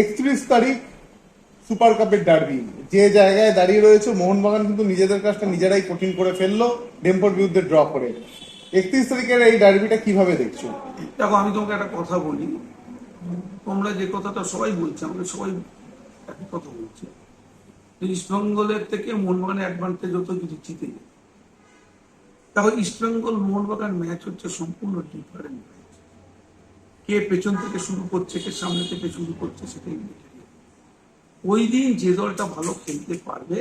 একত্রিশ তারিখ সুপার কাপের ডার্বি যে জায়গায় দাঁড়িয়ে রয়েছে, মোহনবাগান কিন্তু নিজেদের কাজটা নিজেরাই কঠিন করে ফেলল ডেম্পোর বিরুদ্ধে ড্র করে। একত্রিশ তারিখের এই ডার্বিটা কীভাবে দেখছ? দেখো, আমি তোমাকে একটা কথা বলি। তোমরা যে কথাটা সবাই বলছে আমরা সবাই একই কথা বলছি। ইস্টবেঙ্গলের থেকে মোহনবাগানের অ্যাডভান্টেজ হতো যদি জিতে যেত দেখো ইস্টবেঙ্গল মোহনবাগান ম্যাচ হচ্ছে সম্পূর্ণ ডিফারেন্ট কে পেছন থেকে শুরু করছে, কে সামনে থেকে শুরু করছে সেটাই ওই দিন যে দলটা ভালো খেলতে পারবে,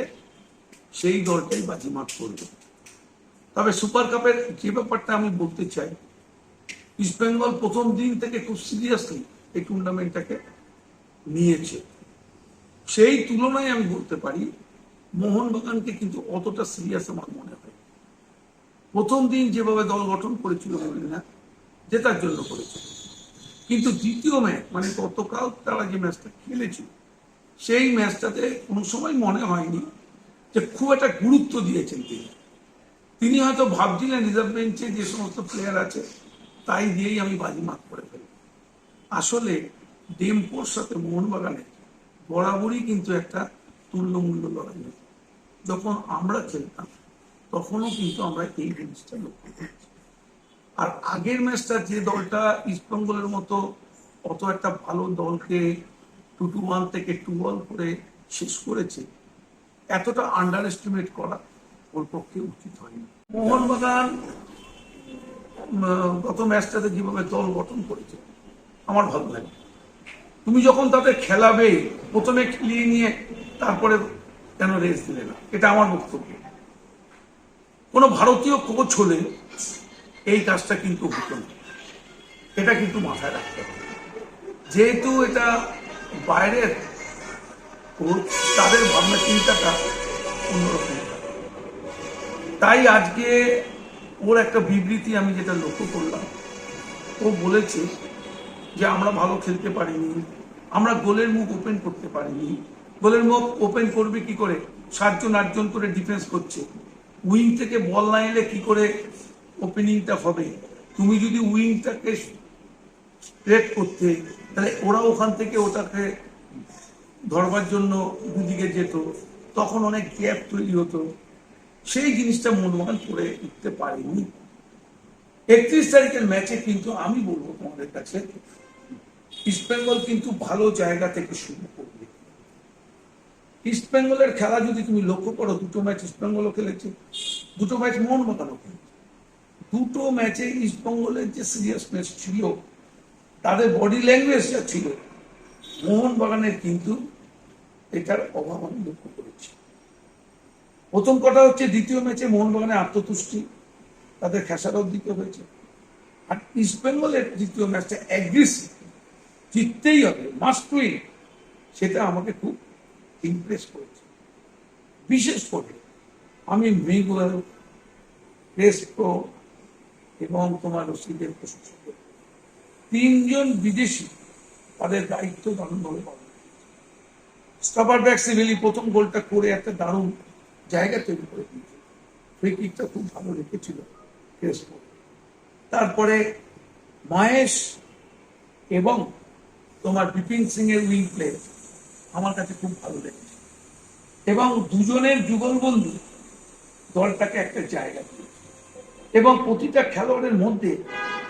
সেই দলটাই বাজিমাত করবে। তবে সুপার কাপের যে ব্যাপারটা আমি বলতে চাই ইস্টবেঙ্গল প্রথম দিন থেকে খুব সিরিয়াসলি এই টুর্নামেন্টটাকে নিয়েছে। সেই তুলনায় আমি বলতে পারি, মোহনবাগানকে কিন্তু অতটা সিরিয়াস আমার মনে হয়। প্রথম দিন যেভাবে দল গঠন করেছিল মলিনা জেতার জন্য করেছিল। কিন্তু দ্বিতীয় ম্যাচ মানে গতকাল তারা যে ম্যাচটা খেলেছিল, সেই ম্যাচটাতে কোনো সময় মনে হয়নি যে খুব একটা গুরুত্ব দিয়েছেন তিনি। তিনি হয়তো ভাবছিলেন রিজার্ভ বেঞ্চে যে সমস্ত প্লেয়ার আছে, তাই দিয়েই আমি বাজি বাজিমাত করে ফেলি আসলে ডেম্পোর সাথে মোহনবাগানে বরাবরই কিন্তু একটা তুল্যমূল্য লড়াই যখন আমরা খেলতাম, তখনও কিন্তু আমরা এই জিনিসটা লক্ষ্য করেছি। আর আগের ম্যাচটা যে দলটা ইস্টবেঙ্গলের মতো অত একটা ভালো দলকে টু টু ওয়ান থেকে টু ওয়ান করে শেষ করেছে, এতটা আন্ডার এস্টিমেট করা ওর পক্ষে উচিত হয়নি। মোহনবাগান গত ম্যাচটাতে যেভাবে দল গঠন করেছে, আমার ভালো লাগে। তুমি যখন তাদের খেলাবে, প্রথমে খেলিয়ে নিয়ে তারপরে কেন রেস দিলে না? এটা আমার বক্তব্য। কোনো ভারতীয় কোচ হলে এই কাজটা কিন্তু হতো না এটা কিন্তু মাথায় রাখতে হবে। যেহেতু এটা বাইরের তাদের ভাবনা চিন্তাটা অন্যরকম। তাই আজকে ওর একটা বিবৃতি আমি যেটা লক্ষ্য করলাম, ও বলেছে যে আমরা ভালো খেলতে পারিনি, আমরা গোলের মুখ ওপেন করতে পারিনি। গোলের মুখ ওপেন করবে কি করে? সাতজন, আটজন করে ডিফেন্স করছে। উইং থেকে বল না এলে কি করে ওপেনিংটা হবে। তুমি যদি উইংটাকে স্ট্রেট করতে, তাহলে ওরা ওখান থেকে ওটাকে ধরবার জন্য দুদিকে যেত, তখন অনেক গ্যাপ তৈরি হতো। সেই জিনিসটা মোহনবাগান করে উঠতে পারেনি। একত্রিশ তারিখের ম্যাচে কিন্তু আমি বলব তোমাদের কাছে ইস্টবেঙ্গল কিন্তু ভালো জায়গা থেকে শুরু করবে। ইস্টবেঙ্গলের খেলা যদি তুমি লক্ষ্য করো, দুটো ম্যাচ ইস্টবেঙ্গলও খেলেছে। দুটো ম্যাচ মোহনবাগানও খেলেছে। দুটো ম্যাচে ইস্টবেঙ্গলের যে সিরিয়াসনেস ছিল, তাদের বডি ল্যাঙ্গুয়েজ যা ছিল মোহনবাগানের, কিন্তু এটার অভাব আমি লক্ষ্য করেছি। প্রথম কথা হচ্ছে, দ্বিতীয় ম্যাচে মোহনবাগানের আত্মতুষ্টি, তাদের খেসারত দিতে হয়েছে। আর ইস্টবেঙ্গলের দ্বিতীয় ম্যাচটা অ্যাগ্রেসিভ জিততেই হবে মাস্ট উইন সেটা আমাকে খুব ইমপ্রেস করেছে। বিশেষ করে আমি মৃগুয়াল ক্রেস্পো এবং তোমার রশিদের প্রশংসা করি। তিনজন বিদেশি তাদের দায়িত্ব দারুণভাবে পালন স্টাপার ব্যাক সিভিলি প্রথম গোলটা করে একটা দারুণ জায়গা তৈরি করে দিয়েছে। ফ্রি খুব ভালো রেখেছিল তারপরে মাহেশ এবং তোমার বিপিন সিং এর উইং প্লে আমার কাছে খুব ভালো লেগেছে। এবং দুজনের যুগলবন্ধু দলটাকে একটা জায়গা দিয়েছে। এবং প্রতিটা খেলোয়াড়ের মধ্যে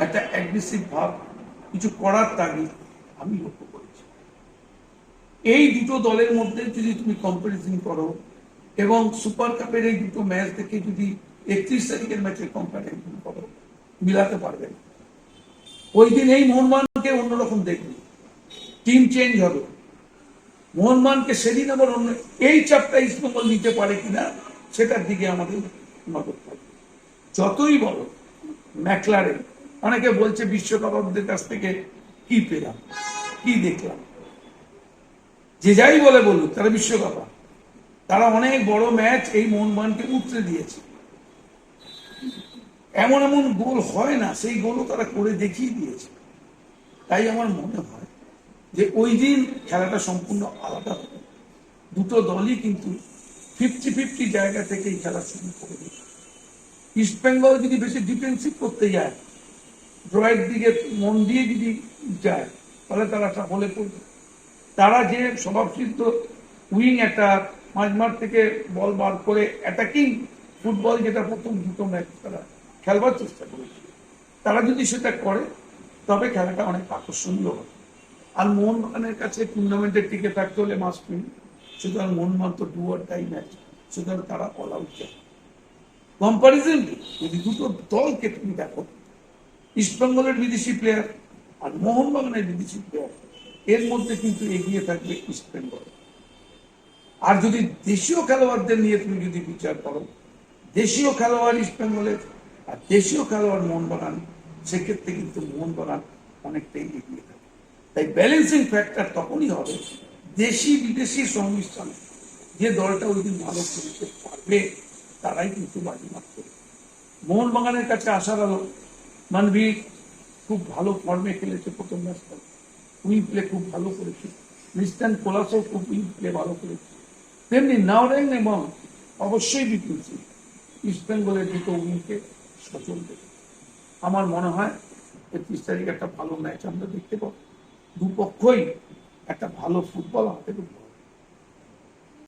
একটা অ্যাগ্রেসিভ ভাব, কিছু করার তাগিদ আমি লক্ষ্য করেছি। এই দুটো দলের মধ্যে যদি তুমি কম্পারিজন করো এবং সুপার কাপের এই দুটো ম্যাচ দেখে যদি একত্রিশ তারিখের ম্যাচের কম্পারিজন করো, মিলাতে পারবে ওই দিন এই মোহনবাগানকে অন্যরকম দেখবে। টিম চেঞ্জ হবে। মোহনমানকে সেদিন আবার অন্য এই চাপটা ইস্টবেঙ্গল নিতে পারে কিনা, সেটার দিকে আমাদের নজর থাকবে। যতই বলো ম্যাকলারেন অনেকে বলছে বিশ্বকাপদের কাছ থেকে কি পেলাম, কি দেখলাম? যে যাই বলে বলুক, তারা বিশ্বকাপ। তারা অনেক বড় ম্যাচ এই মোহনবাগানকে উতরে দিয়েছে। এমন এমন গোল হয় না, সেই গোলও তারা করে দেখিয়ে দিয়েছে। তাই আমার মনে হয় যে ওই দিন খেলাটা সম্পূর্ণ আলাদা হবে। দুটো দলই কিন্তু ফিফটি ফিফটি জায়গা থেকে এই খেলা শুরু করে দিয়েছে। ইস্ট বেঙ্গল যদি বেশি ডিফেন্সিভ করতে যায় ড্রয়ের দিকে, মন দিয়ে যদি যায়, তাহলে তারা ট্রাবলে পড়বে তারা যে স্বভাবসিদ্ধ উইং একটা মাঝমাঠ থেকে বল বার করে অ্যাটাকিং ফুটবল যেটা প্রথম দুটো ম্যাচ তারা খেলবার চেষ্টা করেছে। তারা যদি সেটা করে, তবে খেলাটা অনেক আকর্ষণীয় হবে। আর মোহনবাগানের কাছে টুর্নামেন্টের টিকে থাকতে হলে মাস উইন সুতরাং মোহনবাগান তো ডু আর টাই ম্যাচ সুতরাং তারা অল আউট যায় কম্পারিজন যদি দুটো দলকে তুমি দেখো ইস্টবেঙ্গলের বিদেশি প্লেয়ার আর মোহনবাগানের বিদেশি প্লেয়ার এর মধ্যে কিন্তু এগিয়ে থাকবে ইস্টবেঙ্গল আর যদি দেশীয় খেলোয়াড়দের নিয়ে তুমি যদি বিচার করো, দেশীয় খেলোয়াড় ইস্টবেঙ্গলের আর দেশীয় খেলোয়াড় মোহনবাগান সেক্ষেত্রে কিন্তু মোহনবাগান অনেকটাই এগিয়ে থাকে তাই ব্যালেন্সিং ফ্যাক্টর তখনই হবে দেশি বিদেশি সংমিশ্রণে। যে দলটা ওই দিন ভালো খেলতে পারবে তারাই কিন্তু বাজিমাত করবে মোহনবাগানের কাছে আসার আলো মানবীর খুব ভালো ফর্মে খেলেছে প্রথম ম্যাচটা উইং প্লে খুব ভালো করেছে। ক্রিস্টান কোলাসও খুব উইং প্লে ভালো করেছে। তেমনি নাওরেং এবং অবশ্যই বিপুল সিং ইস্ট বেঙ্গলের দুটো উইংকে সচল দেবে। আমার মনে হয় একত্রিশ তারিখ একটা ভালো ম্যাচ আমরা দেখতে পাবো। দুপক্ষই একটা ভালো ফুটবল আমাদের উপহার